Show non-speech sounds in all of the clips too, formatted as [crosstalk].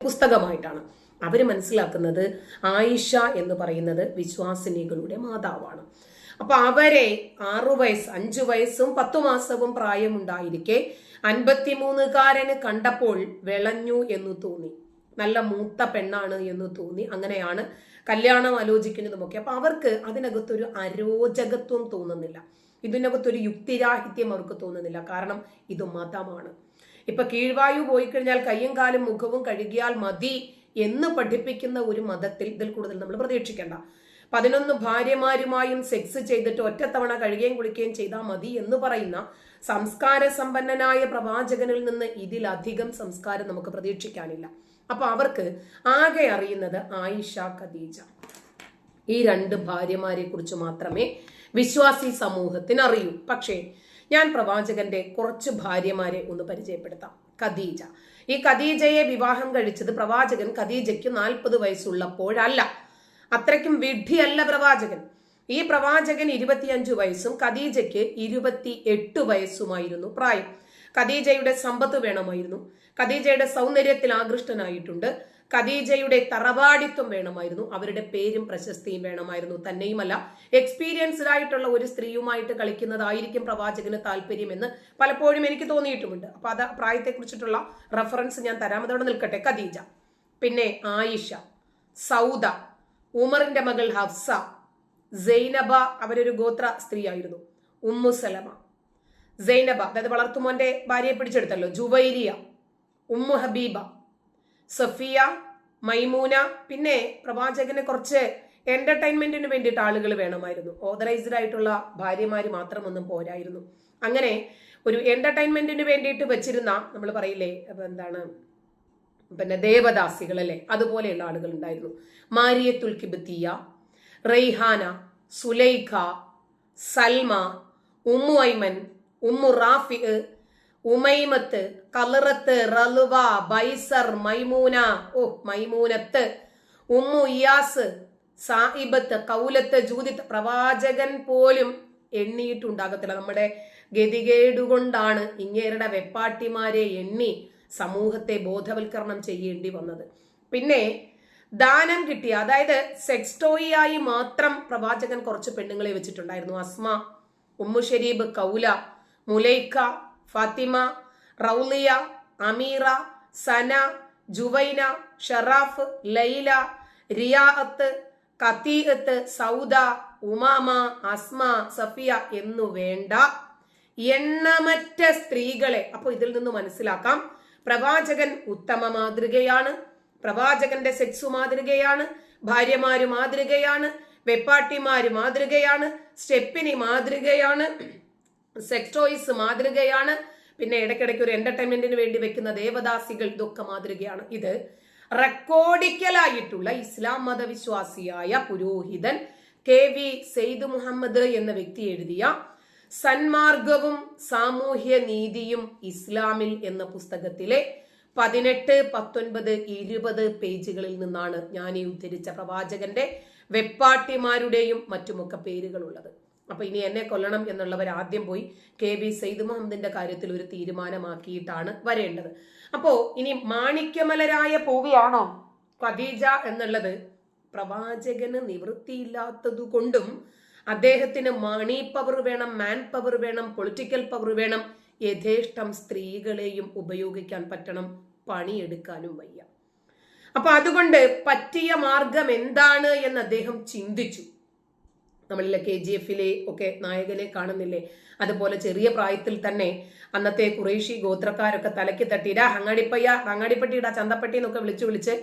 പുസ്തകമായിട്ടാണ്. അവർ മനസ്സിലാക്കുന്നത് ആയിഷ എന്ന് പറയുന്നത് വിശ്വാസിനികളുടെ മാതാവാണ്. അപ്പൊ അവരെ ആറു വയസ്സ് അഞ്ചു വയസ്സും പത്തു മാസവും പ്രായമുണ്ടായിരിക്കെ അൻപത്തിമൂന്നുകാരന് കണ്ടപ്പോൾ വിളഞ്ഞു എന്ന് തോന്നി. നല്ല മൂത്ത പെണ്ണാണ് എന്ന് തോന്നി. അങ്ങനെയാണ് കല്യാണം ആലോചിക്കുന്നതുമൊക്കെ. അപ്പൊ അവർക്ക് അതിനകത്തൊരു അരോചകത്വം തോന്നുന്നില്ല. ഇതിനകത്തൊരു യുക്തിരാഹിത്യം അവർക്ക് തോന്നുന്നില്ല. കാരണം ഇത് മതമാണ്. ഇപ്പൊ കീഴ്വായു പോയി കഴിഞ്ഞാൽ കയ്യും കാലും മുഖവും കഴുകിയാൽ മതി എന്ന് പഠിപ്പിക്കുന്ന ഒരു മതത്തിൽ ഇതിൽ കൂടുതൽ നമ്മൾ പ്രതീക്ഷിക്കേണ്ട. പതിനൊന്ന് ഭാര്യമാരുമായും സെക്സ് ചെയ്തിട്ട് ഒറ്റത്തവണ കഴുകുകയും കുളിക്കുകയും ചെയ്താൽ മതി എന്ന് പറയുന്ന സംസ്കാര സമ്പന്നനായ പ്രവാചകനിൽ നിന്ന് ഇതിലധികം സംസ്കാരം നമുക്ക് പ്രതീക്ഷിക്കാനില്ല. അപ്പൊ അവർക്ക് ആകെ അറിയുന്നത് ആയിഷ ഖദീജ. ഈ രണ്ട് ഭാര്യമാരെ കുറിച്ച് മാത്രമേ വിശ്വാസി സമൂഹത്തിന് അറിയൂ. പക്ഷേ ഞാൻ പ്രവാചകന്റെ കുറച്ച് ഭാര്യമാരെ ഒന്ന് പരിചയപ്പെടുത്താം. ഖദീജ. ഈ ഖദീജയെ വിവാഹം കഴിച്ചത് പ്രവാചകൻ ഖദീജയ്ക്ക് നാൽപ്പത് വയസ്സുള്ളപ്പോഴല്ല. അത്രയ്ക്കും വിഡ്ഢിയല്ല പ്രവാചകൻ. ഈ പ്രവാചകൻ ഇരുപത്തിയഞ്ചു വയസ്സും ഖദീജയ്ക്ക് ഇരുപത്തി എട്ട് വയസ്സുമായിരുന്നു പ്രായം. ഖദീജയുടെ സമ്പത്ത് വേണമായിരുന്നു. ഖദീജയുടെ സൗന്ദര്യത്തിൽ ആകൃഷ്ടനായിട്ടുണ്ട്. ഖദീജയുടെ തറവാടിത്വം വേണമായിരുന്നു. അവരുടെ പേരും പ്രശസ്തിയും വേണമായിരുന്നു. തന്നെയുമല്ല എക്സ്പീരിയൻസ്ഡ് ആയിട്ടുള്ള ഒരു സ്ത്രീയുമായിട്ട് കളിക്കുന്നതായിരിക്കും പ്രവാചകന് താല്പര്യമെന്ന് പലപ്പോഴും എനിക്ക് തോന്നിയിട്ടുമുണ്ട്. അപ്പൊ അത് പ്രായത്തെക്കുറിച്ചിട്ടുള്ള റെഫറൻസ് ഞാൻ തരാം. അതോടെ നിൽക്കട്ടെ. ഖദീജ പിന്നെ ആയിഷ സൗദ ഉമറിന്റെ മകൾ ഹഫ്സ സൈനബ അവരൊരു ഗോത്ര സ്ത്രീയായിരുന്നു. ഉമ്മു സലമ സൈനബ അതായത് വളർത്തുമോന്റെ ഭാര്യയെ പിടിച്ചെടുത്തല്ലോ ജുവൈരിയ ഉമ്മു ഹബീബ സഫിയ മൈമൂന പിന്നെ പ്രവാചകന് കുറച്ച് എന്റർടൈൻമെന്റിന് വേണ്ടിയിട്ട് ആളുകൾ വേണമായിരുന്നു. ഓതറൈസ്ഡ് ആയിട്ടുള്ള ഭാര്യമാര് മാത്രമൊന്നും പോരായിരുന്നു. അങ്ങനെ ഒരു എന്റർടൈൻമെന്റിന് വേണ്ടിയിട്ട് വെച്ചിരുന്ന നമ്മൾ പറയില്ലേ എന്താണ് പിന്നെ ദേവദാസികൾ അല്ലെ അതുപോലെയുള്ള ആളുകൾ ഉണ്ടായിരുന്നു മാരിയത്തുൽ കിബത്തിയ റെയ്ഹാന സുലൈഖ സൽമ ഉമ്മു ഐമൻ ഉമ്മു റാഫി ഉമൈമത്ത് കലറത്ത് റലുവ ബൈസർ മൈമൂന ഓ മൈമൂനത്ത് ഉമ്മു ഇയാസ് സാഹിബത്ത് കൗലത്ത് ജൂതിത്ത് പ്രവാചകൻ പോലും എണ്ണിയിട്ടുണ്ടാകത്തില്ല നമ്മുടെ ഗതികേടുകൊണ്ടാണ് ഇങ്ങേരുടെ വെപ്പാട്ടിമാരെ എണ്ണി സമൂഹത്തെ ബോധവൽക്കരണം ചെയ്യേണ്ടി വന്നത്. പിന്നെ ദാനം കിട്ടിയ അതായത് സെക്സ് ടോയിയായി മാത്രം പ്രവാചകൻ കുറച്ച് പെണ്ണുങ്ങളെ വെച്ചിട്ടുണ്ടായിരുന്നു. അസ്മ ഉമ്മു ഷരീബ് കൗല മുലൈക്ക ഫാത്തിമ റൗലിയ അമീറ സന ജുവൈന ഷറാഫ് ലൈല റിയാഅത്ത് കത്തീഅത്ത് സൗദ ഉമാമ അസ്മ സഫിയ എന്നു വേണ്ട എണ്ണമറ്റ സ്ത്രീകളെ. അപ്പൊ ഇതിൽ നിന്ന് മനസ്സിലാക്കാം. പ്രവാചകൻ ഉത്തമ മാതൃകയാണ്. പ്രവാചകന്റെ സെക്സു മാതൃകയാണ്. ഭാര്യമാര് മാതൃകയാണ്. വെപ്പാട്ടിമാര് മാതൃകയാണ്. സ്റ്റെപ്പിനി മാതൃകയാണ്. സെക്സ് മാതൃകയാണ്. പിന്നെ ഇടയ്ക്കിടയ്ക്ക് ഒരു എന്റർടൈൻമെന്റിന് വേണ്ടി വെക്കുന്ന ദേവദാസികൾ ഇതൊക്കെ മാതൃകയാണ്. ഇത് റെക്കോർഡിക്കലായിട്ടുള്ള ഇസ്ലാം മതവിശ്വാസിയായ പുരോഹിതൻ കെ വി സെയ്ദ് മുഹമ്മദ് എന്ന വ്യക്തി എഴുതിയ സന്മാർഗവും സാമൂഹ്യ നീതിയും ഇസ്ലാമിൽ എന്ന പുസ്തകത്തിലെ പതിനെട്ട് പത്തൊൻപത് ഇരുപത് പേജുകളിൽ നിന്നാണ് ഞാൻ ഈ ഉദ്ധരിച്ച പ്രവാചകന്റെ വെപ്പാട്ടിമാരുടെയും മറ്റുമൊക്കെ പേരുകളുള്ളത്. അപ്പൊ ഇനി എന്നെ കൊല്ലണം എന്നുള്ളവർ ആദ്യം പോയി കെ ബി സെയ്ദ് മുഹമ്മദിന്റെ കാര്യത്തിൽ ഒരു തീരുമാനമാക്കിയിട്ടാണ് വരേണ്ടത്. അപ്പോ ഇനി മാണിക്യമലരായ പൂവിയാണോ ഖദീജ എന്നുള്ളത് പ്രവാചകന് നിവൃത്തിയില്ലാത്തതു കൊണ്ടും അദ്ദേഹത്തിന് മണി പവർ വേണം മാൻ പവർ വേണം പൊളിറ്റിക്കൽ പവർ വേണം യഥേഷ്ടം സ്ത്രീകളെയും ഉപയോഗിക്കാൻ പറ്റണം പണിയെടുക്കാനും വയ്യ. അപ്പൊ അതുകൊണ്ട് പറ്റിയ മാർഗം എന്താണ് എന്ന് അദ്ദേഹം ചിന്തിച്ചു. നമ്മളിലെ കെ ജി എഫിലെ ഒക്കെ നായകനെ കാണുന്നില്ലേ? അതുപോലെ ചെറിയ പ്രായത്തിൽ തന്നെ അന്നത്തെ കുറേശി ഗോത്രക്കാരൊക്കെ തലയ്ക്ക് തട്ടിടാ അങ്ങാടിപ്പയ്യ ഹങ്ങാടിപ്പട്ടിയിടാ ചന്തപ്പട്ടി എന്നൊക്കെ വിളിച്ചു വിളിച്ച്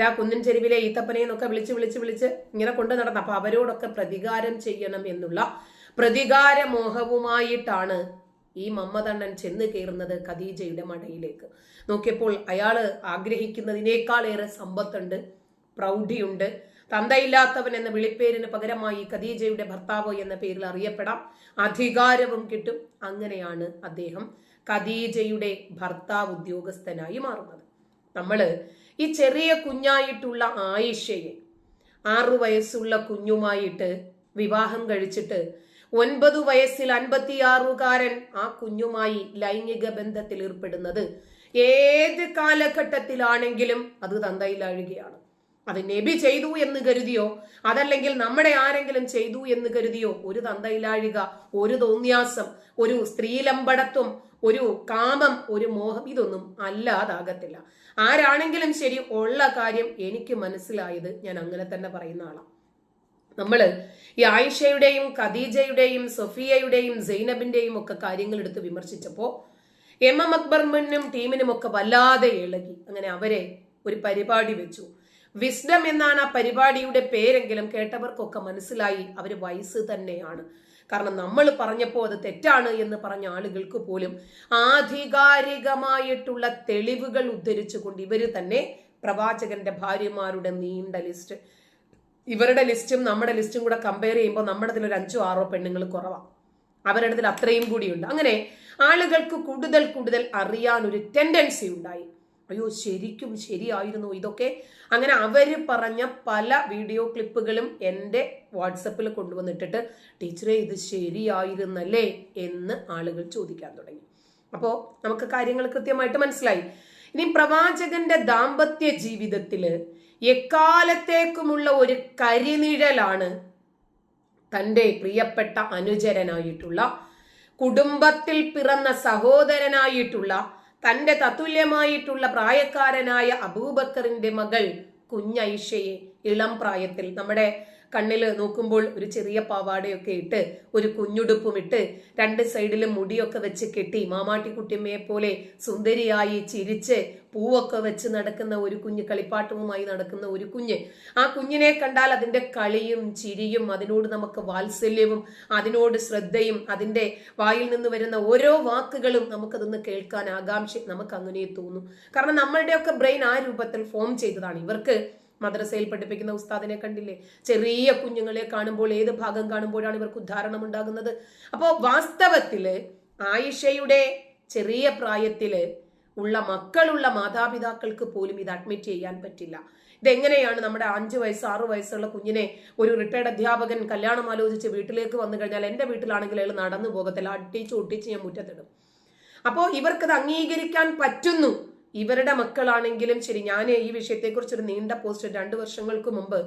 ഡാ കുന്നിൻ ചെരുവിലെ ഈത്തപ്പനെ എന്നൊക്കെ വിളിച്ച് വിളിച്ച് വിളിച്ച് ഇങ്ങനെ കൊണ്ടു നടന്നു അപ്പൊ അവരോടൊക്കെ പ്രതികാരം ചെയ്യണം എന്നുള്ള പ്രതികാര മോഹവുമായിട്ടാണ് ഈ മമ്മതണ്ണൻ ചെന്ന് കയറുന്നത് ഖദീജയുടെ മടയിലേക്ക്. നോക്കിയപ്പോൾ അയാൾ ആഗ്രഹിക്കുന്നതിനേക്കാളേറെ സമ്പത്തുണ്ട് പ്രൗഢിയുണ്ട് തന്തയില്ലാത്തവൻ എന്ന വിളിപ്പേരിന് പകരമായി ഖദീജയുടെ ഭർത്താവ് എന്ന പേരിൽ അറിയപ്പെടാം. അധികാരവും കിട്ടും. അങ്ങനെയാണ് അദ്ദേഹം ഖദീജയുടെ ഭർത്താവ് ഉദ്യോഗസ്ഥനായി മാറുന്നത്. നമ്മൾ ഈ ചെറിയ കുഞ്ഞായിട്ടുള്ള ആയിഷയെ ആറു വയസ്സുള്ള കുഞ്ഞുമായിട്ട് വിവാഹം കഴിച്ചിട്ട് ഒൻപത് വയസ്സിൽ അൻപത്തിയാറുകാരൻ ആ കുഞ്ഞുമായി ലൈംഗിക ബന്ധത്തിൽ ഏർപ്പെടുന്നത് ഏത് കാലഘട്ടത്തിലാണെങ്കിലും അത് തന്തയിലാഴുകയാണ് അത് നബി ചെയ്തു എന്ന് കരുതിയോ? അതല്ലെങ്കിൽ നമ്മുടെ ആരെങ്കിലും ചെയ്തു എന്ന് കരുതിയോ? ഒരു തന്തയിലാഴുക ഒരു തോന്യാസം ഒരു സ്ത്രീലമ്പടത്വം ഒരു കാമം ഒരു മോഹം ഇതൊന്നും അല്ലാതാകത്തില്ല. ആരാണെങ്കിലും ശരി ഉള്ള കാര്യം എനിക്ക് മനസ്സിലായത് ഞാൻ അങ്ങനെ തന്നെ പറയുന്ന ആളാണ് നമ്മൾ ഈ ആയിഷയുടെയും ഖദീജയുടെയും സൊഫിയയുടെയും സൈനബിന്റെയും ഒക്കെ കാര്യങ്ങൾ എടുത്ത് വിമർശിച്ചപ്പോ എം എം അക്ബർമിനും ടീമിനും ഒക്കെ വല്ലാതെ ഇളകി അങ്ങനെ അവരെ ഒരു പരിപാടി വെച്ചു. വിസ്ഡം എന്നാണ് ആ പരിപാടിയുടെ പേരെങ്കിലും കേട്ടവർക്കൊക്കെ മനസ്സിലായി അവർ വയസ്സ് തന്നെയാണ്. കാരണം നമ്മൾ പറഞ്ഞപ്പോൾ അത് തെറ്റാണ് എന്ന് പറഞ്ഞ ആളുകൾക്ക് പോലും ആധികാരികമായിട്ടുള്ള തെളിവുകൾ ഉദ്ധരിച്ചുകൊണ്ട് ഇവർ തന്നെ പ്രവാചകന്റെ ഭാര്യമാരുടെ നീണ്ട ലിസ്റ്റ്. ഇവരുടെ ലിസ്റ്റും നമ്മുടെ ലിസ്റ്റും കൂടെ കമ്പയർ ചെയ്യുമ്പോൾ നമ്മുടെ ഒരു അഞ്ചോ ആറോ പെണ്ണുങ്ങൾ കുറവാണ് അവരുടെ ഇതിൽ അത്രയും കൂടിയുണ്ട്. അങ്ങനെ ആളുകൾക്ക് കൂടുതൽ കൂടുതൽ അറിയാൻ ഒരു ടെൻഡൻസി ഉണ്ടായി. അയ്യോ ശരിക്കും ശരിയായിരുന്നു ഇതൊക്കെ. അങ്ങനെ അവർ പറഞ്ഞ പല വീഡിയോ ക്ലിപ്പുകളും എന്റെ വാട്സപ്പിൽ കൊണ്ടുവന്നിട്ടിട്ട് ടീച്ചറെ ഇത് ശരിയായിരുന്നല്ലേ? എന്ന് ആളുകൾ ചോദിക്കാൻ തുടങ്ങി. അപ്പോൾ നമുക്ക് കാര്യങ്ങൾ കൃത്യമായിട്ട് മനസ്സിലായി. ഇനി പ്രവാചകന്റെ ദാമ്പത്യ ജീവിതത്തിൽ എക്കാലത്തേക്കുമുള്ള ഒരു കരിനിഴലാണ് തന്റെ പ്രിയപ്പെട്ട അനുചരനായിട്ടുള്ള കുടുംബത്തിൽ പിറന്ന സഹോദരനായിട്ടുള്ള തന്റെ തത്തുല്യമായിട്ടുള്ള പ്രായക്കാരനായ അബൂബക്കറിന്റെ മകൾ കുഞ്ഞൈഷയെ ഇളം പ്രായത്തിൽ നമ്മുടെ കണ്ണിൽ നോക്കുമ്പോൾ ഒരു ചെറിയ പാവാടയൊക്കെ ഇട്ട് ഒരു കുഞ്ഞുടുപ്പും ഇട്ട് രണ്ട് സൈഡിലും മുടിയൊക്കെ വെച്ച് കെട്ടി മാമാട്ടിക്കുട്ടിയമ്മയെ പോലെ സുന്ദരിയായി ചിരിച്ച് പൂവൊക്കെ വെച്ച് നടക്കുന്ന ഒരു കുഞ്ഞ് കളിപ്പാട്ടവുമായി നടക്കുന്ന ഒരു കുഞ്ഞ്. ആ കുഞ്ഞിനെ കണ്ടാൽ അതിന്റെ കളിയും ചിരിയും അതിനോട് നമുക്ക് വാത്സല്യവും അതിനോട് ശ്രദ്ധയും അതിന്റെ വായിൽ നിന്ന് വരുന്ന ഓരോ വാക്കുകളും നമുക്കതൊന്ന് കേൾക്കാൻ ആകാംക്ഷ നമുക്ക് അങ്ങനെ തോന്നും. കാരണം നമ്മളുടെയൊക്കെ ബ്രെയിൻ ആ രൂപത്തിൽ ഫോം ചെയ്തതാണ്. ഇവർക്ക് മദ്രസയിൽ പഠിപ്പിക്കുന്ന ഉസ്താദിനെ കണ്ടില്ലേ? ചെറിയ കുഞ്ഞുങ്ങളെ കാണുമ്പോൾ ഏത് ഭാഗം കാണുമ്പോഴാണ് ഇവർക്ക് ഉദ്ധാരണം ഉണ്ടാകുന്നത്? അപ്പോൾ വാസ്തവത്തിൽ ആയിഷയുടെ ചെറിയ പ്രായത്തിൽ ഉള്ള മക്കളുള്ള മാതാപിതാക്കൾക്ക് പോലും ഇത് അഡ്മിറ്റ് ചെയ്യാൻ പറ്റില്ല. ഇതെങ്ങനെയാണ് നമ്മുടെ അഞ്ച് വയസ്സ് ആറ് വയസ്സുള്ള കുഞ്ഞിനെ ഒരു റിട്ടയർഡ് അധ്യാപകൻ കല്യാണം ആലോചിച്ച് വീട്ടിലേക്ക് വന്നു കഴിഞ്ഞാൽ എന്റെ വീട്ടിലാണെങ്കിൽ അയാൾ നടന്നു പോകത്തില്ല. അടിച്ച് ഒട്ടിച്ച് ഞാൻ മുറ്റത്തിടും. അപ്പോൾ ഇവർക്കത് അംഗീകരിക്കാൻ പറ്റുന്നു. ഇവരുടെ മക്കളാണെങ്കിലും ശരി ഞാൻ ഈ വിഷയത്തെക്കുറിച്ച് ഒരു നീണ്ട പോസ്റ്റ് രണ്ട് വർഷങ്ങൾക്ക് മുമ്പ്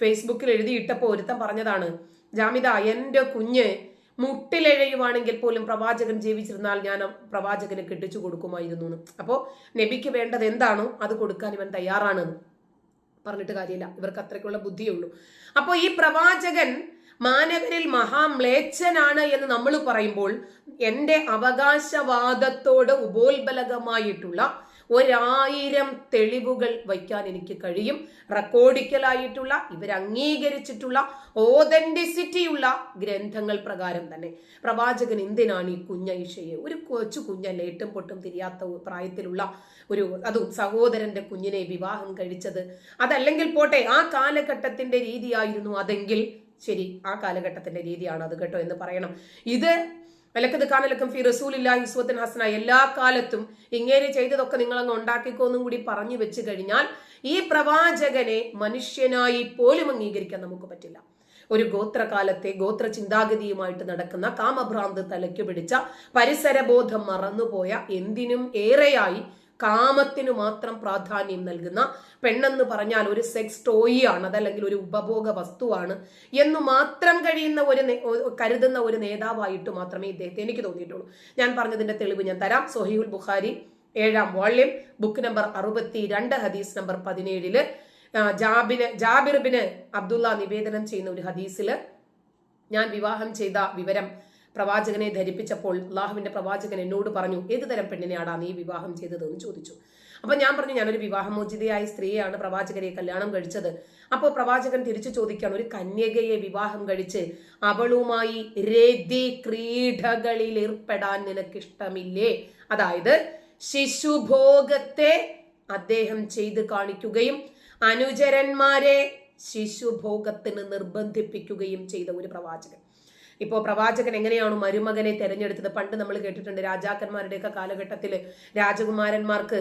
ഫേസ്ബുക്കിൽ എഴുതിയിട്ടപ്പോൾ ഒരുത്തം പറഞ്ഞതാണ് ജാമിത എന്റെ കുഞ്ഞ് മുട്ടിലെഴയുവാണെങ്കിൽ പോലും പ്രവാചകൻ ജീവിച്ചിരുന്നാൽ ഞാൻ പ്രവാചകന് കെട്ടിച്ചു കൊടുക്കുമായിരുന്നു അപ്പോൾ നബിക്ക് വേണ്ടത് എന്താണോ? അത് കൊടുക്കാൻ ഇവൻ തയ്യാറാണ് പറഞ്ഞിട്ട് കാര്യമില്ല. ഇവർക്ക് അത്രയ്ക്കുള്ള ബുദ്ധിയുള്ളൂ അപ്പോൾ ഈ പ്രവാചകൻ മാനവരിൽ മഹാമ്ലേച്ഛനാണ് എന്ന് നമ്മൾ പറയുമ്പോൾ എന്റെ അവകാശവാദത്തോട് ഉപോത്ബലകമായിട്ടുള്ള ഒരായിരം തെളിവുകൾ വയ്ക്കാൻ എനിക്ക് കഴിയും. റെക്കോർഡിക്കലായിട്ടുള്ള ഇവർ അംഗീകരിച്ചിട്ടുള്ള ഓതന്റിസിറ്റിയുള്ള ഗ്രന്ഥങ്ങൾ പ്രകാരം തന്നെ. പ്രവാചകൻ എന്തിനാണ് ഈ കുഞ്ഞൈഷയെ ഒരു കൊച്ചു കുഞ്ഞല്ല എട്ടും പൊട്ടും തിരിയാത്ത പ്രായത്തിലുള്ള ഒരു അതും സഹോദരന്റെ കുഞ്ഞിനെ വിവാഹം കഴിച്ചത്. അതല്ലെങ്കിൽ പോട്ടെ ആ കാലഘട്ടത്തിന്റെ രീതിയായിരുന്നു അതെങ്കിൽ ശരി ആ കാലഘട്ടത്തിന്റെ രീതിയാണ് അത് കേട്ടോ എന്ന് പറയണം. ഇത് വിലക്കത് കാനലക്കം ഫി റസൂലില്ല യുസുഫത്തിൻ ഹസന എല്ലാ കാലത്തും ഇങ്ങനെ ചെയ്തതൊക്കെ നിങ്ങളങ്ങ് ഉണ്ടാക്കിക്കോന്നും കൂടി പറഞ്ഞു വെച്ച് കഴിഞ്ഞാൽ ഈ പ്രവാചകനെ മനുഷ്യനായി പോലും അംഗീകരിക്കാൻ നമുക്ക് പറ്റില്ല. ഒരു ഗോത്രകാലത്തെ ഗോത്ര ചിന്താഗതിയുമായിട്ട് നടക്കുന്ന കാമഭ്രാന്ത് തലയ്ക്ക് പിടിച്ച പരിസരബോധം മറന്നുപോയ എന്തിനും ഏറെയായി കാമത്തിനു മാത്രം പ്രാധാന്യം നൽകുന്ന പെണ്ണെന്ന് പറഞ്ഞാൽ ഒരു സെക്സ് ടോയി ആണ് അതല്ലെങ്കിൽ ഒരു ഉപഭോഗ വസ്തുവാണ് എന്ന് മാത്രം കഴിയുന്ന ഒരു കരുതുന്ന ഒരു നേതാവായിട്ട് മാത്രമേ ഇദ്ദേഹത്തെ എനിക്ക് തോന്നിയിട്ടുള്ളൂ. ഞാൻ പറഞ്ഞതിന്റെ തെളിവ് ഞാൻ തരാം. സൊഹീൽ ബുഖാരി ഏഴാം വോള്യം ബുക്ക് നമ്പർ അറുപത്തി രണ്ട് ഹദീസ് നമ്പർ പതിനേഴിൽ. ജാബിന് ജാബിർബിന് അബ്ദുള്ള നിവേദനം ചെയ്യുന്ന ഒരു ഹദീസിൽ ഞാൻ വിവാഹം ചെയ്ത വിവരം പ്രവാചകനെ ധരിപ്പിച്ചപ്പോൾ അള്ളാഹുവിന്റെ പ്രവാചകൻ എന്നോട് പറഞ്ഞു ഏത് തരം പെണ്ണിനെയാടാ നീ വിവാഹം ചെയ്തത്? എന്ന് ചോദിച്ചു. അപ്പൊ ഞാൻ പറഞ്ഞു ഞാനൊരു വിവാഹമോചിതയായ സ്ത്രീയാണ് പ്രവാചകരെ കല്യാണം കഴിച്ചത്. അപ്പോൾ പ്രവാചകൻ തിരിച്ചു ചോദിക്കാൻ ഒരു കന്യകയെ വിവാഹം കഴിച്ച് അവളുമായി രതി ക്രീഡകളിൽ ഏർപ്പെടാൻ നിനക്കിഷ്ടമില്ലേ? അതായത് ശിശുഭോഗത്തെ അദ്ദേഹം ചെയ്ത് കാണിക്കുകയും അനുചരന്മാരെ ശിശുഭോഗത്തിന് നിർബന്ധിപ്പിക്കുകയും ചെയ്ത ഒരു പ്രവാചകൻ. ഇപ്പോൾ പ്രവാചകൻ എങ്ങനെയാണ് മരുമകനെ തിരഞ്ഞെടുത്തത്? പണ്ട് നമ്മൾ കേട്ടിട്ടുണ്ട് രാജാക്കന്മാരുടെയൊക്കെ കാലഘട്ടത്തിൽ രാജകുമാരന്മാർക്ക്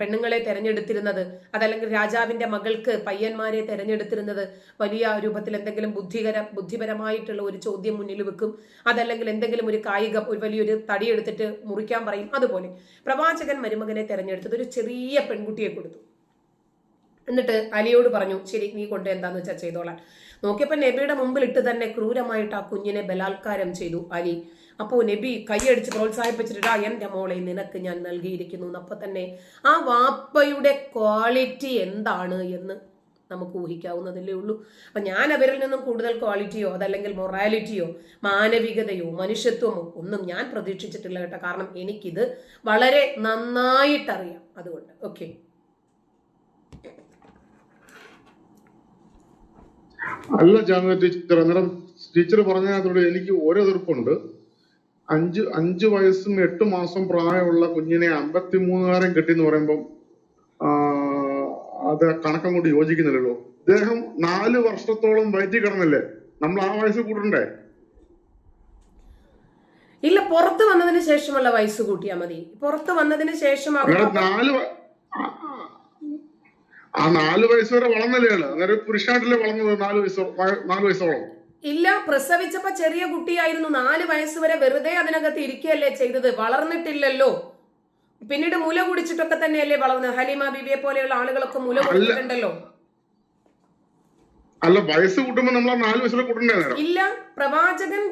പെണ്ണുങ്ങളെ തെരഞ്ഞെടുത്തിരുന്നത് അതല്ലെങ്കിൽ രാജാവിന്റെ മകൾക്ക് പയ്യന്മാരെ തിരഞ്ഞെടുത്തിരുന്നത് വലിയ രൂപത്തിൽ എന്തെങ്കിലും ബുദ്ധികര ബുദ്ധിപരമായിട്ടുള്ള ഒരു ചോദ്യം മുന്നിൽ വെക്കും. അതല്ലെങ്കിൽ എന്തെങ്കിലും ഒരു കായിക ഒരു വലിയൊരു തടിയെടുത്തിട്ട് മുറിക്കാൻ പറയും. അതുപോലെ പ്രവാചകൻ മരുമകനെ തെരഞ്ഞെടുത്തത് ഒരു ചെറിയ പെൺകുട്ടിയെ കൊടുത്തു. എന്നിട്ട് അലിയോട് പറഞ്ഞു ശരി നീ കൊണ്ട് എന്താന്ന് വെച്ചാൽ ചെയ്തോളാൻ. നോക്കിയപ്പോൾ നബിയുടെ മുമ്പിൽ ഇട്ട് തന്നെ ക്രൂരമായിട്ട് ആ കുഞ്ഞിനെ ബലാത്കാരം ചെയ്തു അലി. അപ്പോൾ നബി കൈയടിച്ച് പ്രോത്സാഹിപ്പിച്ചിട്ടാ എന്റെ മോളെ നിനക്ക് ഞാൻ നൽകിയിരിക്കുന്നു. അപ്പൊ തന്നെ ആ വാപ്പയുടെ ക്വാളിറ്റി എന്താണ് എന്ന് നമുക്ക് ഊഹിക്കാവുന്നതല്ലേ ഉള്ളൂ. അപ്പൊ ഞാൻ അവരിൽ നിന്നും കൂടുതൽ ക്വാളിറ്റിയോ അതല്ലെങ്കിൽ മൊറാലിറ്റിയോ മാനവികതയോ മനുഷ്യത്വമോ ഒന്നും ഞാൻ പ്രതീക്ഷിച്ചിട്ടില്ല കേട്ടോ. കാരണം എനിക്കിത് വളരെ നന്നായിട്ടറിയാം അതുകൊണ്ട്. ഓക്കെ. അല്ല ജാമ്യ ടീച്ചർ അന്നേരം ടീച്ചർ പറഞ്ഞതിനകത്തോട് എനിക്ക് ഒരെതിർപ്പുണ്ട്. അഞ്ച് അഞ്ച് വയസ്സും എട്ട് മാസം പ്രായമുള്ള കുഞ്ഞിനെ അമ്പത്തിമൂന്നുകാരൻ കിട്ടി എന്ന് പറയുമ്പം ആ, അത് കണക്കം കൊണ്ട് യോജിക്കുന്നില്ലല്ലോ. ഇദ്ദേഹം നാല് വർഷത്തോളം വയറ്റി കിടന്നില്ലേ? നമ്മൾ ആ വയസ്സ് കൂട്ടണ്ടേ? ഇല്ല പുറത്ത് വന്നതിന് ശേഷമുള്ള വയസ്സ് കൂട്ടിയാൽ മതി. പുറത്ത് വന്നതിന് ശേഷം നാല് വ- ആ, ആ നാല് വയസ്സ് വരെ വളർന്നല്ലേ ആൾ അന്നേരം പുരുഷനായിട്ടല്ലേ വളർന്നത്? നാല് വയസ്സ് നാല് വയസ്സോളം ഇല്ല പ്രസവിച്ചപ്പോ ചെറിയ കുട്ടിയായിരുന്നു. നാല് വയസ്സ് വരെ വെറുതെ അതിനകത്ത് ഇരിക്കുകയല്ലേ ചെയ്തത്. വളർന്നിട്ടില്ലല്ലോ. പിന്നീട് മുല കുടിച്ചിട്ടൊക്കെ തന്നെയല്ലേ വളർന്നത്? ഹലീമ ബിബിയെ പോലെയുള്ള ആളുകളൊക്കെ മുല കുടിച്ചിട്ടുണ്ടല്ലോ. അല്ല വയസ്സ് കൂട്ടുമ്പോ നമ്മൾ നാല് വയസ്സിലെ കൂട്ടണ്ടേ നേരം? ഇല്ല പ്രവാചകൻ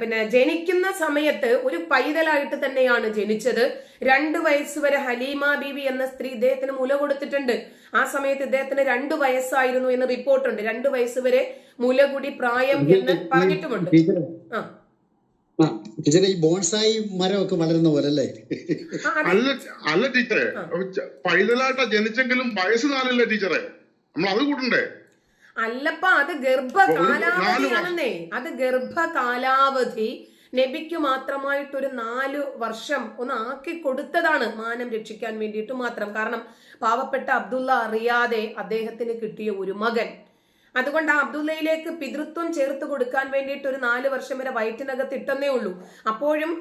പിന്നെ ജനിക്കുന്ന സമയത്ത് ഒരു പൈതലായിട്ട് തന്നെയാണ് ജനിച്ചത്. രണ്ട് വയസ്സ് വരെ ഹലീമ ബീവി എന്ന സ്ത്രീ ഇദ്ദേഹത്തിന് മുല കൊടുത്തിട്ടുണ്ട്. ആ സമയത്ത് ഇദ്ദേഹത്തിന് രണ്ട് വയസ്സായിരുന്നു എന്ന് റിപ്പോർട്ടുണ്ട്. രണ്ട് വയസ്സ് വരെ മുലകുടി പ്രായം എന്ന് പറഞ്ഞിട്ടുമുണ്ട്. ആ. ആ ടീച്ചറെ ഈ ബോൺസായി മരമൊക്കെ വളരുന്ന പോലെ അല്ലേ? അല്ല അല്ല ടീച്ചറെ. പൈതലായിട്ടാ ജനിച്ചെങ്കിലും വയസ്സ് നാലല്ലേ ടീച്ചറെ? നമ്മൾ അത് കൂട്ടണ്ടേ? അല്ലപ്പ അത് ഗർഭകാലാവധിയാണെന്നേ. അത് ഗർഭകാലാവധി നബിക്ക് മാത്രമായിട്ടൊരു നാല് വർഷം ഒന്ന് ആക്കി കൊടുത്തതാണ് മാനം രക്ഷിക്കാൻ വേണ്ടിയിട്ട് മാത്രം. കാരണം പാവപ്പെട്ട അബ്ദുള്ള അറിയാതെ അദ്ദേഹത്തിന് കിട്ടിയ ഒരു മകൻ. അതുകൊണ്ട് ആ അബ്ദുള്ളയിലേക്ക് പിതൃത്വം ചേർത്ത് കൊടുക്കാൻ വേണ്ടിയിട്ട് ഒരു നാല് വർഷം വരെ വയറ്റിനകത്ത് ഇട്ടെന്നേ ഉള്ളൂ. അപ്പോഴും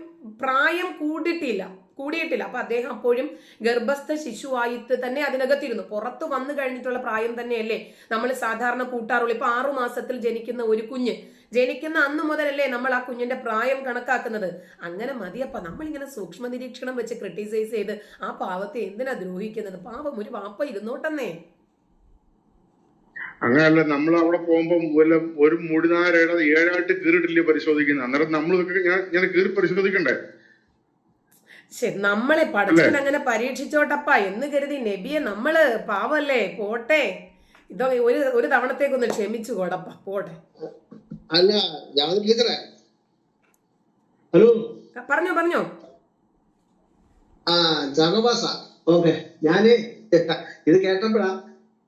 പ്രായം കൂടിയിട്ടില്ല. കൂടിയിട്ടില്ല. അപ്പൊ അദ്ദേഹം അപ്പോഴും ഗർഭസ്ഥ ശിശുവായിട്ട് തന്നെ അതിനകത്തിരുന്നു. പുറത്ത് വന്നു കഴിഞ്ഞിട്ടുള്ള പ്രായം തന്നെയല്ലേ നമ്മൾ സാധാരണ കൂട്ടാറുള്ളൂ. ഇപ്പൊ ആറു മാസത്തിൽ ജനിക്കുന്ന ഒരു കുഞ്ഞ്. ജനിക്കുന്ന അന്ന് മുതലല്ലേ നമ്മൾ ആ കുഞ്ഞിന്റെ പ്രായം കണക്കാക്കുന്നത്. അങ്ങനെ മതിയപ്പ നമ്മളിങ്ങനെ സൂക്ഷ്മ നിരീക്ഷണം വെച്ച് ക്രിട്ടിസൈസ് ചെയ്ത് ആ പാവത്തെ എന്തിനാ ദ്രോഹിക്കുന്നത്? പാവം ഒരു വാപ്പ ഇരുന്നോട്ടെന്നേ. അങ്ങനെയല്ല നമ്മൾ അവിടെ പോകുമ്പോ വല്ല ഒരു ഏഴായിട്ട് കീറിട്ടില്ലേ പരിശോധിക്കുന്നത് അന്നേരം നമ്മൾ ഞാൻ ഞാൻ കീറി പരിശോധിക്കണ്ടേ? ശരി നമ്മളെ പഠിച്ചവൻ അങ്ങനെ പരീക്ഷിച്ചോട്ടപ്പ. എന്ന് കരുതി നബിയെ നമ്മൾ പാവല്ലേ പോട്ടെ. ഇതോ ഒരു ഒരു തവണത്തേക്കൊന്ന് ക്ഷമിച്ചു കോടപ്പ പോട്ടെ. അല്ല ഹലോ. പറഞ്ഞോ പറഞ്ഞോ. ആ ജാഗോബാസ ഓക്കെ ഞാൻ [laughs] ഇത് കേട്ടപ്പോഴാ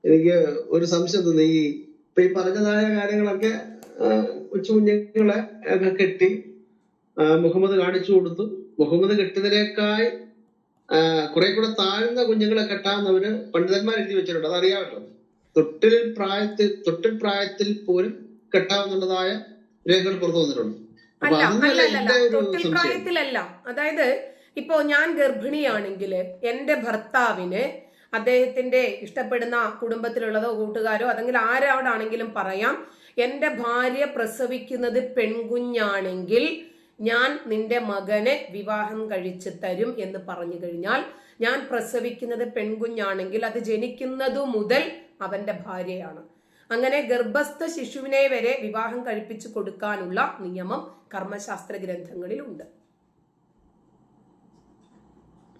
എനിക്ക് ഒരു സംശയം തോന്നി. ഈ ഇപ്പൊ ഈ പറഞ്ഞതായ കാര്യങ്ങളൊക്കെ കൊച്ചു കുഞ്ഞുങ്ങളെ ഒക്കെ കെട്ടി മുഹമ്മദ് കാണിച്ചു കൊടുത്തു. മുഹമ്മദ് കെട്ടിയതിനേക്കാൾ ആ, കുറെ കൂടെ താഴ്ന്ന കുഞ്ഞുങ്ങളെ കെട്ടാമെന്നവര് പണ്ഡിതന്മാർ എഴുതി വെച്ചിട്ടുണ്ട്. അതറിയാമല്ലോ. തൊട്ടിൽ പ്രായത്തിൽ തൊട്ടിൽ പ്രായത്തിൽ പോലും കെട്ടാമെന്നുള്ളതായ രേഖകൾ പുറത്തു വന്നിട്ടുണ്ട്. തൊട്ടിൽ പ്രായത്തിലല്ല. അതായത് ഇപ്പോ ഞാൻ ഗർഭിണിയാണെങ്കിൽ എന്റെ ഭർത്താവിന് അദ്ദേഹത്തിന്റെ ഇഷ്ടപ്പെടുന്ന കുടുംബത്തിലുള്ളതോ കൂട്ടുകാരോ അതെങ്കിൽ ആരോടാണെങ്കിലും പറയാം എന്റെ ഭാര്യ പ്രസവിക്കുന്നത് പെൺകുഞ്ഞാണെങ്കിൽ ഞാൻ നിന്റെ മകനെ വിവാഹം കഴിച്ചു തരും എന്ന് പറഞ്ഞു കഴിഞ്ഞാൽ ഞാൻ പ്രസവിക്കുന്നത് പെൺകുഞ്ഞാണെങ്കിൽ അത് ജനിക്കുന്നതു മുതൽ അവന്റെ ഭാര്യയാണ്. അങ്ങനെ ഗർഭസ്ഥ ശിശുവിനെ വരെ വിവാഹം കഴിപ്പിച്ചു കൊടുക്കാനുള്ള നിയമം കർമ്മശാസ്ത്ര ഗ്രന്ഥങ്ങളിൽ ഉണ്ട്.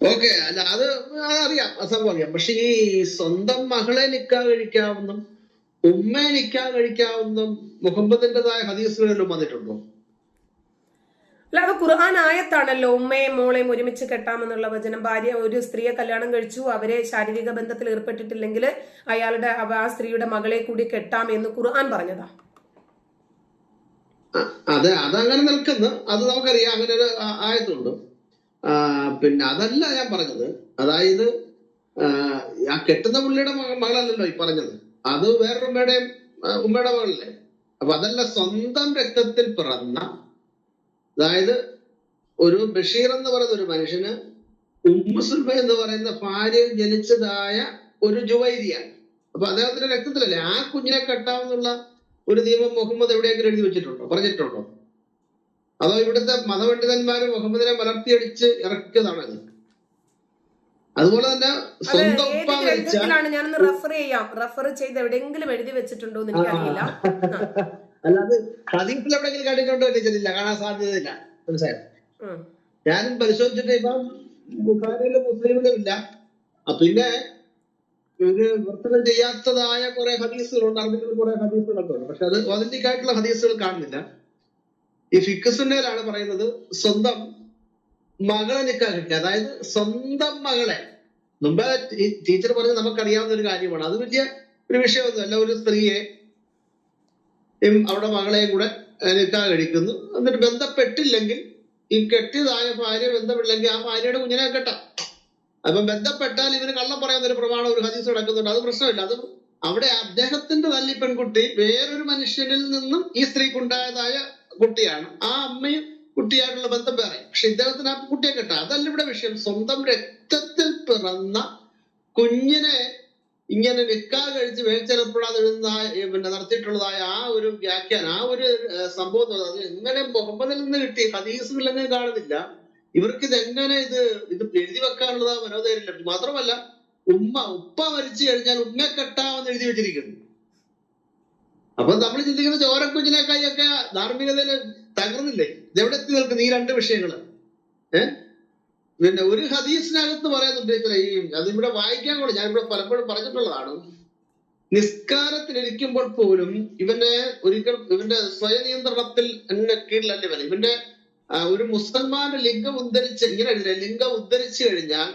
ഓക്കെ അല്ല അത് അറിയാം സംഭവം അറിയാം പക്ഷെ ഈ സ്വന്തം മകളെ നിക്കാ കഴിക്കാവുന്ന ഉമ്മയെ നിക്കാ കഴിക്കാവുന്ന മുഹമ്മദിന്റേതായ ഹദീസുകളിലും വന്നിട്ടുണ്ടോ? അല്ല ഖുർഹാൻ ഖുർആൻ ആയത്താണല്ലോ. ഉമ്മയും മോളെയും ഒരുമിച്ച് കെട്ടാമെന്നുള്ള വചനം. ഭാര്യ ഒരു സ്ത്രീയെ കല്യാണം കഴിച്ചു. അവരെ ശാരീരിക ബന്ധത്തിൽ ഏർപ്പെട്ടിട്ടില്ലെങ്കിൽ അയാളുടെ ആ സ്ത്രീയുടെ മകളെ കൂടി കെട്ടാം എന്ന് ഖുർആൻ പറഞ്ഞതാ. അതെ അതങ്ങനെ നിൽക്കുന്നു. അത് നമുക്കറിയാം. അങ്ങനെ ഒരു ആയത്തുണ്ട്. പിന്നെ അതല്ല ഞാൻ പറഞ്ഞത്. അതായത് ആ, കെട്ടുന്ന പുള്ളിയുടെ മക- മകളല്ലല്ലോ ഈ പറഞ്ഞത്. അത് വേറൊരു ഉമ്മയുടെയും ഉമ്മയുടെ മകളല്ലേ. അപ്പൊ അതല്ല സ്വന്തം രക്തത്തിൽ പിറന്ന അതായത് ഒരു ബഷീർ എന്ന് പറയുന്ന ഒരു മനുഷ്യന് ഉമ്മുസുൽമ എന്ന് പറയുന്ന ഭാര്യ ജനിച്ചതായ ഒരു ജുവൈരിയാണ്. അപ്പൊ അദ്ദേഹത്തിന്റെ രക്തത്തിലല്ലേ? ആ കുഞ്ഞിനെ കെട്ടാമെന്നുള്ള ഒരു നിയമം മുഹമ്മദ് എവിടെയെങ്കിലും എഴുതി വെച്ചിട്ടുണ്ടോ? പറഞ്ഞിട്ടുണ്ടോ? അതോ ഇവിടുത്തെ മതപണ്ഡിതന്മാര് മുഹമ്മദിനെ വളർത്തിയടിച്ച് ഇറക്കിയതാണത് അതുപോലെ തന്നെ സ്വന്തം ഞാനൊന്ന് റെഫർ ചെയ്യാം. റെഫർ ചെയ്ത് എവിടെയെങ്കിലും എഴുതി വെച്ചിട്ടുണ്ടോ എന്ന് എനിക്കറിയില്ല. അല്ലാതെ എവിടെയെങ്കിലും കണ്ടിട്ടുണ്ടോ എന്ന് ചെല്ലില്ല കാണാൻ സാധ്യതയില്ല. മനസ്സിലായോ. ഞാനും പരിശോധിച്ചിട്ട് ഇപ്പം ബുഖാരിയിലും മുസ്ലിമിലും ഇല്ല പിന്നെ ഇത് വർത്തനം ചെയ്യാത്തതായ കുറെ ഹദീസുകളുണ്ട്. അറബികളിൽ കുറെ ഹദീസുകളൊക്കെ ഉണ്ട്. പക്ഷെ അത് ഒതന്റിക് ആയിട്ടുള്ള ഹദീസുകൾ കാണുന്നില്ല. ഈ ഫിക്കുസുന്നയിലാണ് പറയുന്നത് സ്വന്തം മകളെ നിൽക്കാൻ കിട്ടുക അതായത് സ്വന്തം മകളെ. മുമ്പേ ടീച്ചർ പറഞ്ഞ് നമുക്കറിയാവുന്ന ഒരു കാര്യമാണ്. അത് വലിയ ഒരു വിഷയമൊന്നുമല്ല. ഒരു സ്ത്രീയെ അവരുടെ മകളെയും കൂടെ നിൽക്കാൻ കഴിക്കുന്നു. എന്നിട്ട് ബന്ധപ്പെട്ടില്ലെങ്കിൽ ഈ കെട്ടിയതായ ഭാര്യ ബന്ധമില്ലെങ്കിൽ ആ ഭാര്യയുടെ കുഞ്ഞിനെ കെട്ടാം. അപ്പൊ ബന്ധപ്പെട്ടാൽ ഇവന് കള്ളം പറയാൻ ഒരു പ്രമാണം ഒരു ഹദീസ് നടക്കുന്നുണ്ട്. അത് പ്രശ്നമില്ല. അത് അവിടെ അദ്ദേഹത്തിന്റെ തല്ലി പെൺകുട്ടി വേറൊരു മനുഷ്യനിൽ നിന്നും ഈ സ്ത്രീക്കുണ്ടായതായ കുട്ടിയാണ്. ആ അമ്മയും കുട്ടിയായിട്ടുള്ള ബന്ധം വേറെ. പക്ഷെ ഇദ്ദേഹത്തിന് ആ കുട്ടിയെ കെട്ടാം. അതല്ല ഇവിടെ വിഷയം. സ്വന്തം രക്തത്തിൽ പിറന്ന കുഞ്ഞിനെ ഇങ്ങനെ നിക്കാ കഴിച്ച് വേഴ്ചലപ്പെടാതെ പിന്നെ നടത്തിയിട്ടുള്ളതായ ആ ഒരു വ്യാഖ്യാനം ആ ഒരു സംഭവം അത് എങ്ങനെ മുഹമ്മദിൽ നിന്ന് കിട്ടി? ഹദീസുകളെങ്ങനെ കാണുന്നില്ല. ഇവർക്ക് ഇത് എങ്ങനെ ഇത് ഇത് എഴുതി വെക്കാനുള്ളതാ മനോധൈര്യം മാത്രമല്ല ഉമ്മ ഉപ്പ മരിച്ചു കഴിഞ്ഞാൽ ഉമ്മ കെട്ടാമെന്ന് എഴുതി വെച്ചിരിക്കുന്നു. അപ്പൊ നമ്മൾ ചിന്തിക്കുന്ന ചോരക്കുഞ്ഞിനെക്കായൊക്കെ ധാർമ്മികതയിൽ തകർന്നില്ലേ? ഇതെവിടെ എത്തി നിൽക്കുന്നു? ഈ രണ്ട് വിഷയങ്ങൾ ഏഹ് പിന്നെ ഒരു ഹദീസിനകത്ത് പറയുന്നുണ്ട് ഇത്ര ഈ അതിവിടെ വായിക്കാൻ കൂടെ ഞാൻ ഇവിടെ പലപ്പോഴും പറഞ്ഞിട്ടുള്ളതാണ്. നിസ്കാരത്തിലിരിക്കുമ്പോൾ പോലും ഇവന്റെ ഒരിക്കൽ ഇവന്റെ സ്വയനിയന്ത്രണത്തിൽ കീഴിലല്ല ഇവൻ ഇവന്റെ ഒരു മുസൽമാന്റെ ലിംഗം ഉദ്ധരിച്ച് ഇങ്ങനെ ലിംഗം ഉദ്ധരിച്ചു കഴിഞ്ഞാൽ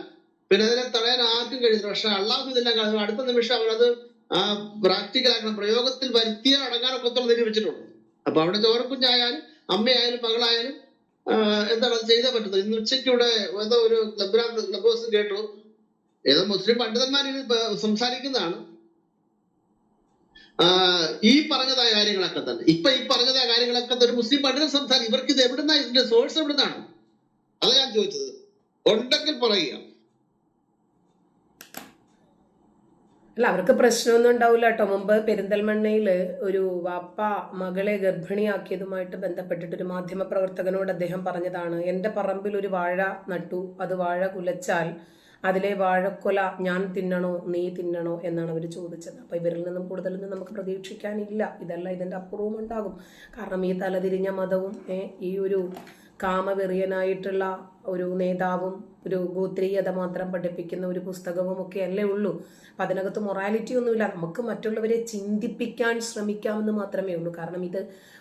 പിന്നെ അതിനെ തടയാൻ ആർക്കും കഴിയുന്നു പക്ഷെ അള്ളാഹു ഇതെല്ലാം അടുത്ത നിമിഷം അവനത് ആ പ്രാക്ടിക്കൽ ആക്കണം പ്രയോഗത്തിൽ വരുത്തിയ അടങ്ങാനൊക്കത്തോളം വെച്ചിട്ടുണ്ട് അപ്പൊ അവിടെ ചോരക്കുഞ്ഞായാലും അമ്മയായാലും മകളായാലും എന്താണ് അത് ചെയ്താൽ പറ്റുന്നത് ഇന്ന് ഉച്ചയ്ക്ക് ഇവിടെ ഏതോ ഒരു ക്ലബ് കേട്ടു. ഏതോ മുസ്ലിം പണ്ഡിതന്മാർ ഇത് പ- സംസാരിക്കുന്നതാണ്. ഈ പറഞ്ഞതായ കാര്യങ്ങളൊക്കെ തന്നെ. ഇപ്പൊ ഈ പറഞ്ഞതായ കാര്യങ്ങളൊക്കെ ഒരു മുസ്ലിം പണ്ഡിതൻ സംസാരിക്കും. ഇവർക്ക് ഇത് എവിടുന്ന ഇതിന്റെ സോഴ്സ് എവിടുന്നാണ്? അത് ഞാൻ ചോദിച്ചത്. ഉണ്ടെങ്കിൽ പറയുക. അല്ല അവർക്ക് പ്രശ്നമൊന്നും ഉണ്ടാവില്ല കേട്ടോ. മുമ്പ് പെരിന്തൽമണ്ണയിൽ ഒരു വാപ്പ മകളെ ഗർഭിണിയാക്കിയതുമായിട്ട് ബന്ധപ്പെട്ടിട്ട് ഒരു മാധ്യമ പ്രവർത്തകനോട് അദ്ദേഹം പറഞ്ഞതാണ് എന്റെ പറമ്പിൽ ഒരു വാഴ നട്ടു. അത് വാഴ കുലച്ചാൽ അതിലെ വാഴക്കൊല ഞാൻ തിന്നണോ നീ തിന്നണോ? എന്നാണ് അവർ ചോദിച്ചത്. അപ്പോൾ ഇവരിൽ നിന്നും കൂടുതലൊന്നും നമുക്ക് പ്രതീക്ഷിക്കാനില്ല. ഇതല്ല ഇതിന്റെ അപ്പുറവും ഉണ്ടാകും. കാരണം ഈ തലതിരിഞ്ഞ മതവും ഈ ഒരു കാമവെറിയനായിട്ടുള്ള ഒരു നേതാവും ഒരു ഗോത്രീയത മാത്രം പഠിപ്പിക്കുന്ന ഒരു പുസ്തകവും ഒക്കെ അല്ലേ ഉള്ളൂ. അപ്പം അതിനകത്ത് മൊറാലിറ്റി ഒന്നുമില്ല. നമുക്ക് മറ്റുള്ളവരെ ചിന്തിപ്പിക്കാൻ ശ്രമിക്കാമെന്ന് മാത്രമേ ഉള്ളൂ. കാരണം ഇത്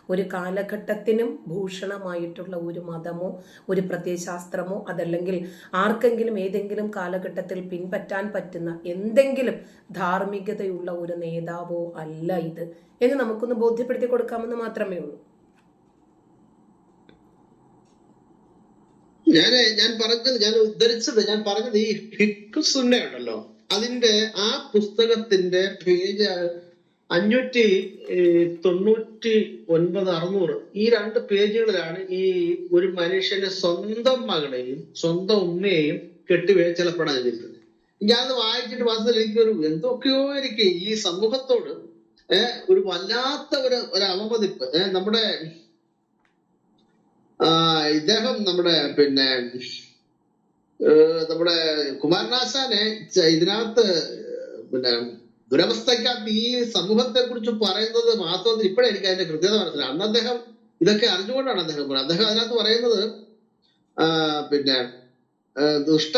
ഒരു കാലഘട്ടത്തിനും ഭൂഷണമായിട്ടുള്ള ഒരു മതമോ ഒരു പ്രത്യയശാസ്ത്രമോ അതല്ലെങ്കിൽ ആർക്കെങ്കിലും ഏതെങ്കിലും കാലഘട്ടത്തിൽ പിൻപറ്റാൻ പറ്റുന്ന എന്തെങ്കിലും ധാർമ്മികതയുള്ള ഒരു നേതാവോ അല്ല ഇത് എന്ന് നമുക്കൊന്ന് ബോധ്യപ്പെടുത്തി കൊടുക്കാമെന്ന് മാത്രമേ ഉള്ളൂ. ഞാൻ ഞാൻ പറഞ്ഞത് ഞാൻ ഉദ്ധരിച്ചത് ഞാൻ പറഞ്ഞത് ഈ ഹിക്കു സുന്ന ഉണ്ടല്ലോ അതിന്റെ ആ പുസ്തകത്തിന്റെ പേജ് അഞ്ഞൂറ്റി തൊണ്ണൂറ്റി ഒൻപത് അറുന്നൂറ്. ഈ രണ്ട് പേജുകളിലാണ് ഈ ഒരു മനുഷ്യന്റെ സ്വന്തം മകളെയും സ്വന്തം ഉമ്മയെയും കെട്ടിവേച്ചലപ്പെടാൻ ഞാൻ അത് വായിച്ചിട്ട് വാസ്തവത്തിൽ എനിക്കൊരു എന്തൊക്കെയോ എനിക്ക് ഈ സമൂഹത്തോട് ഒരു വല്ലാത്ത ഒരു ഒരു അവമതിപ്പ്. നമ്മുടെ ഇദ്ദേഹം നമ്മുടെ പിന്നെ നമ്മുടെ കുമാരനാശാനെ ഇതിനകത്ത് പിന്നെ ദുരവസ്ഥയ്ക്കകത്ത് ഈ സമൂഹത്തെ കുറിച്ച് പറയുന്നത് വാസ്തവത്തിൽ ഇപ്പോഴേ എനിക്ക് അതിന്റെ കൃത്യത മനസ്സിലായി അന്ന് അദ്ദേഹം ഇതൊക്കെ അറിഞ്ഞുകൊണ്ടാണ് അദ്ദേഹം പറയുന്നത് അദ്ദേഹം അതിനകത്ത് പറയുന്നത് പിന്നെ ദുഷ്ട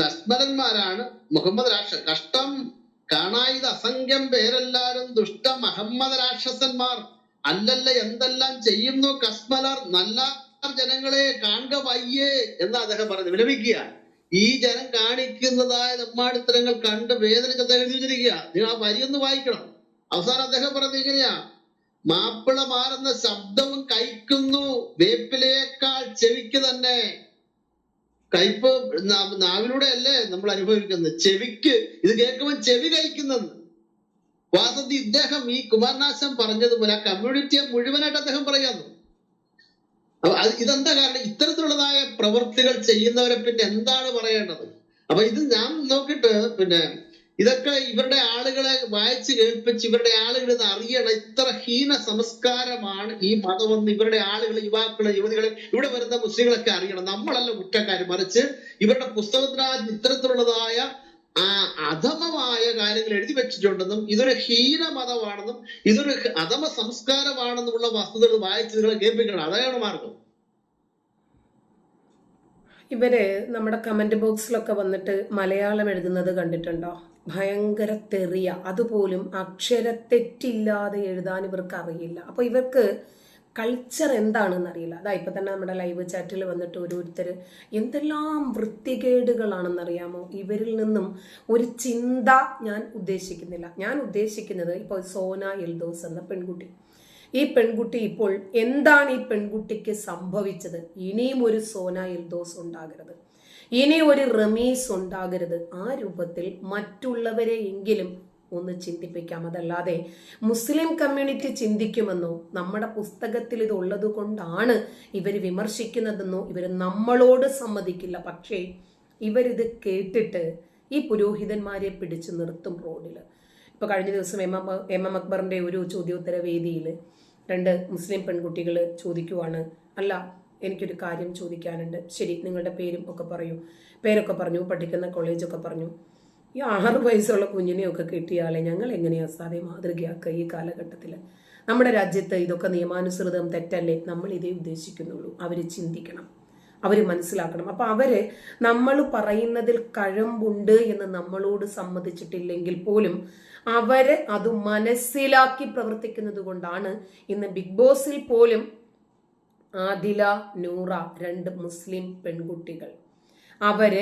കസ്മരന്മാരാണ് മുഹമ്മദ് രാക്ഷ കഷ്ടം കാണായത് അസംഖ്യം പേരെല്ലാരും ദുഷ്ട മുഹമ്മദ് രാക്ഷസന്മാർ. അല്ലല്ല എന്തെല്ലാം ചെയ്യുന്നു കസ്മലർ നല്ല ജനങ്ങളെ കാണുക വയ്യേ എന്ന് അദ്ദേഹം പറഞ്ഞു വിലപിക്കുക ഈ ജനം കാണിക്കുന്നതായ നമ്മാടിത്തരങ്ങൾ കണ്ട് അദ്ദേഹം എഴുതി വെച്ചിരിക്കുക നിങ്ങൾ ആ വരിയൊന്ന് വായിക്കണം. അവസാനം അദ്ദേഹം പറഞ്ഞത് ഇങ്ങനെയാ. മാപ്പിള മാറുന്ന ശബ്ദവും കൈക്കുന്നു വേപ്പിലേക്കാൾ ചെവിക്ക് തന്നെ. കയ്പ് നാവിലൂടെ അല്ലേ നമ്മൾ അനുഭവിക്കുന്നത്? ചെവിക്ക് ഇത് കേൾക്കുമ്പോൾ ചെവി കഴിക്കുന്നെന്ന്. വാസന്തി ഇദ്ദേഹം ഈ കുമാരനാശം പറഞ്ഞതുപോലെ ആ കമ്മ്യൂണിറ്റിയെ മുഴുവനായിട്ട് അദ്ദേഹം പറയാന്നു. അപ്പൊ അത് ഇതെന്താ കാരണം? ഇത്തരത്തിലുള്ളതായ പ്രവൃത്തികൾ ചെയ്യുന്നവരെ പിന്നെ എന്താണ് പറയേണ്ടത്? അപ്പൊ ഇത് ഞാൻ നോക്കിയിട്ട് പിന്നെ ഇതൊക്കെ ഇവരുടെ ആളുകളെ വായിച്ച് കേൾപ്പിച്ച് ഇവരുടെ ആളുകൾ ഇത് അറിയണം ഇത്ര ഹീന സംസ്കാരമാണ് ഈ മതമെന്ന് ഇവരുടെ ആളുകൾ യുവാക്കൾ യുവതികളെ ഇവിടെ വരുന്ന മുസ്ലിങ്ങളൊക്കെ അറിയണം. നമ്മളല്ല കുറ്റക്കാര്. മറിച്ച് ഇവരുടെ പുസ്തകത്തിനകത്ത് ഇത്തരത്തിലുള്ളതായ ആ അധമമായ കാര്യങ്ങൾ എഴുതി വെച്ചിട്ടുണ്ടെന്നും ഇതൊരു ഹീന മതമാണെന്നും ഇതൊരു അധമ സംസ്കാരമാണെന്നുമുള്ള വസ്തുതകൾ വായിച്ച് നിങ്ങളെ കേൾപ്പിക്കണം. അതാണ് മാർഗം. ഇവർ നമ്മുടെ കമന്റ് ബോക്സിലൊക്കെ വന്നിട്ട് മലയാളം എഴുതുന്നത് കണ്ടിട്ടുണ്ടോ? ഭയങ്കര തെറിയ. അതുപോലും അക്ഷരത്തെറ്റില്ലാതെ എഴുതാൻ ഇവർക്ക് അറിയില്ല അപ്പൊ ഇവർക്ക് കൾച്ചർ എന്താണെന്ന് അറിയില്ല അതാ ഇപ്പൊ തന്നെ നമ്മുടെ ലൈവ് ചാറ്റിൽ വന്നിട്ട് ഓരോരുത്തർ എന്തെല്ലാം വൃത്തികേടുകളാണെന്നറിയാമോ? ഇവരിൽ നിന്നും ഒരു ചിന്ത ഞാൻ ഉദ്ദേശിക്കുന്നില്ല. ഞാൻ ഉദ്ദേശിക്കുന്നത് ഇപ്പോൾ സോന എൽദോസ് എന്ന പെൺകുട്ടി. ഈ പെൺകുട്ടി ഇപ്പോൾ എന്താണ് ഈ പെൺകുട്ടിക്ക് സംഭവിച്ചത്? ഇനിയും ഒരു സോന എൽദോസ് ഉണ്ടാകരുത്. ഇനി ഒരു റമീസ് ഉണ്ടാകരുത്. ആ രൂപത്തിൽ മറ്റുള്ളവരെ എങ്കിലും ഒന്ന് ചിന്തിപ്പിക്കാം. അതല്ലാതെ മുസ്ലിം കമ്മ്യൂണിറ്റി ചിന്തിക്കുമെന്നോ നമ്മുടെ പുസ്തകത്തിൽ ഇത് ഉള്ളത് കൊണ്ടാണ് ഇവർ വിമർശിക്കുന്നതെന്നോ ഇവർ നമ്മളോട് സമ്മതിക്കില്ല. പക്ഷേ ഇവരിത് കേട്ടിട്ട് ഈ പുരോഹിതന്മാരെ പിടിച്ചു നിർത്തും റോഡിൽ ഇപ്പൊ കഴിഞ്ഞ ദിവസം എം എം എം അക്ബറിന്റെ ഒരു ചോദ്യോത്തര വേദിയിൽ രണ്ട് മുസ്ലിം പെൺകുട്ടികൾ ചോദിക്കുവാണ്. അല്ല എനിക്കൊരു കാര്യം ചോദിക്കാനുണ്ട്. ശരി നിങ്ങളുടെ പേരും ഒക്കെ പറയൂ. പേരൊക്കെ പറഞ്ഞു പഠിക്കുന്ന കോളേജൊക്കെ പറഞ്ഞു. ഈ ആറ് വയസ്സുള്ള കുഞ്ഞിനെയൊക്കെ കിട്ടിയാളെ ഞങ്ങൾ എങ്ങനെയാ സാധ്യ മാതൃകയാക്കുക ഈ കാലഘട്ടത്തിൽ നമ്മുടെ രാജ്യത്ത് ഇതൊക്കെ നിയമാനുസൃതം തെറ്റല്ലേ? നമ്മൾ ഇതേ ഉദ്ദേശിക്കുന്നുള്ളൂ. അവർ ചിന്തിക്കണം. അവർ മനസ്സിലാക്കണം. അപ്പം അവർ നമ്മൾ പറയുന്നതിൽ കഴമ്പുണ്ട് എന്ന് നമ്മളോട് സമ്മതിച്ചിട്ടില്ലെങ്കിൽ പോലും അവർ അത് മനസ്സിലാക്കി പ്രവർത്തിക്കുന്നത് കൊണ്ടാണ് ഇന്ന് ബിഗ് ബോസിൽ പോലും ആദില നൂറ രണ്ട് മുസ്ലിം പെൺകുട്ടികൾ അവർ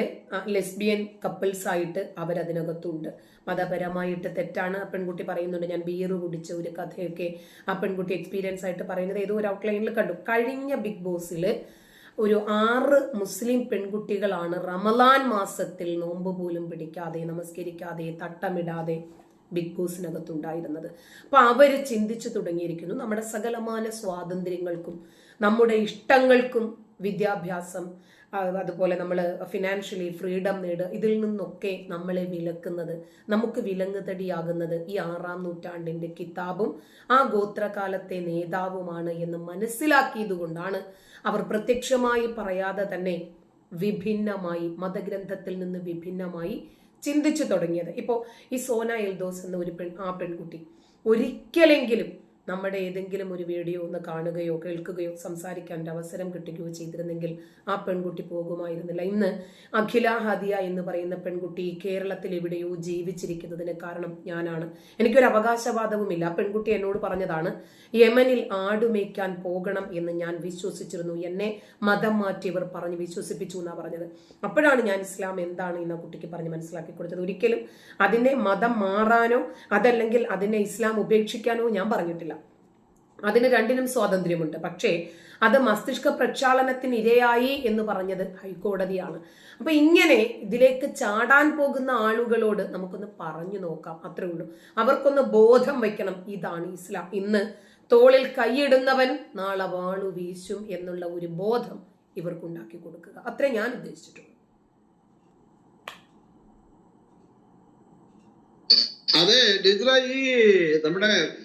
ലെസ്ബിയൻ കപ്പിൾസ് ആയിട്ട് അവരതിനകത്തുണ്ട്. മതപരമായിട്ട് തെറ്റാണ് ആ പെൺകുട്ടി പറയുന്നുണ്ട്. ഞാൻ ബിയർ കുടിച്ച ഒരു കഥയൊക്കെ ആ പെൺകുട്ടി എക്സ്പീരിയൻസ് ആയിട്ട് പറയുന്നത് ഏതോ ഒരു ഔട്ട്ലൈനിൽ കണ്ടു. കഴിഞ്ഞ ബിഗ് ബോസിൽ ഒരു ആറ് മുസ്ലിം പെൺകുട്ടികളാണ് റമലാൻ മാസത്തിൽ നോമ്പ് പോലും പിടിക്കാതെ നമസ്കരിക്കാതെ തട്ടമിടാതെ ബിഗ് ബോസിനകത്തുണ്ടായിരുന്നത്. അപ്പൊ അവർ ചിന്തിച്ചു തുടങ്ങിയിരിക്കുന്നു നമ്മുടെ സകലമാന സ്വാതന്ത്ര്യങ്ങൾക്കും നമ്മുടെ ഇഷ്ടങ്ങൾക്കും വിദ്യാഭ്യാസം അതുപോലെ നമ്മൾ ഫിനാൻഷ്യലി ഫ്രീഡം നേടുക ഇതിൽ നിന്നൊക്കെ നമ്മളെ വിലക്കുന്നത് നമുക്ക് വിലങ്ങുതടിയാകുന്നത് ഈ ആറാം നൂറ്റാണ്ടിന്റെ കിതാബും ആ ഗോത്രകാലത്തെ നേതാവുമാണ് എന്ന് മനസ്സിലാക്കിയതുകൊണ്ടാണ് അവർ പ്രത്യക്ഷമായി പറയാതെ തന്നെ വിഭിന്നമായി മതഗ്രന്ഥത്തിൽ നിന്ന് വിഭിന്നമായി ചിന്തിച്ചു തുടങ്ങിയത്. ഇപ്പോൾ ഈ സോന എൽദോസ് എന്ന ഒരു പെൺ ആ പെൺകുട്ടി ഒരിക്കലെങ്കിലും നമ്മുടെ ഏതെങ്കിലും ഒരു വീഡിയോ ഒന്ന് കാണുകയോ കേൾക്കുകയോ സംസാരിക്കാൻ ഒരു അവസരം കിട്ടുകയോ ചെയ്തിരുന്നെങ്കിൽ ആ പെൺകുട്ടി പോകുമായിരുന്നില്ല. ഇന്ന് അഖില ഹദിയ എന്ന് പറയുന്ന പെൺകുട്ടി കേരളത്തിൽ എവിടെയോ ജീവിച്ചിരിക്കുന്നതിന് കാരണം ഞാനാണ്. എനിക്കൊരു അവകാശവാദവുമില്ല. ആ പെൺകുട്ടി എന്നോട് പറഞ്ഞതാണ് യമനിൽ ആടുമേക്കാൻ പോകണം എന്ന് ഞാൻ വിശ്വസിച്ചിരുന്നു. എന്നെ മതം മാറ്റിയവർ പറഞ്ഞ് വിശ്വസിപ്പിച്ചു എന്നാണ് പറഞ്ഞത്. അപ്പോഴാണ് ഞാൻ ഇസ്ലാം എന്താണ് എന്ന് കുട്ടിക്ക് പറഞ്ഞ് മനസ്സിലാക്കി കൊടുത്തത്. ഒരിക്കലും അതിനെ മതം മാറാനോ അതല്ലെങ്കിൽ അതിനെ ഇസ്ലാം ഉപേക്ഷിക്കാനോ ഞാൻ പറഞ്ഞിട്ടില്ല. അതിന് രണ്ടിനും സ്വാതന്ത്ര്യമുണ്ട്. പക്ഷേ അത് മസ്തിഷ്ക പ്രക്ഷാളനത്തിന് ഇരയായി എന്ന് പറഞ്ഞത് ഹൈക്കോടതിയാണ്. അപ്പൊ ഇങ്ങനെ ഇതിലേക്ക് ചാടാൻ പോകുന്ന ആളുകളോട് നമുക്കൊന്ന് പറഞ്ഞു നോക്കാം. അത്രേ ഉള്ളൂ. അവർക്കൊന്ന് ബോധം വയ്ക്കണം. ഇതാണ് ഇസ്ലാം. ഇന്ന് തോളിൽ കൈയിടുന്നവൻ നാളെ വാളു വീശും എന്നുള്ള ഒരു ബോധം ഇവർക്കുണ്ടാക്കി കൊടുക്കുക. അത്രേ ഞാൻ ഉദ്ദേശിച്ചിട്ടുള്ളൂ. അതെ ടീച്ചറ ഈ നമ്മുടെ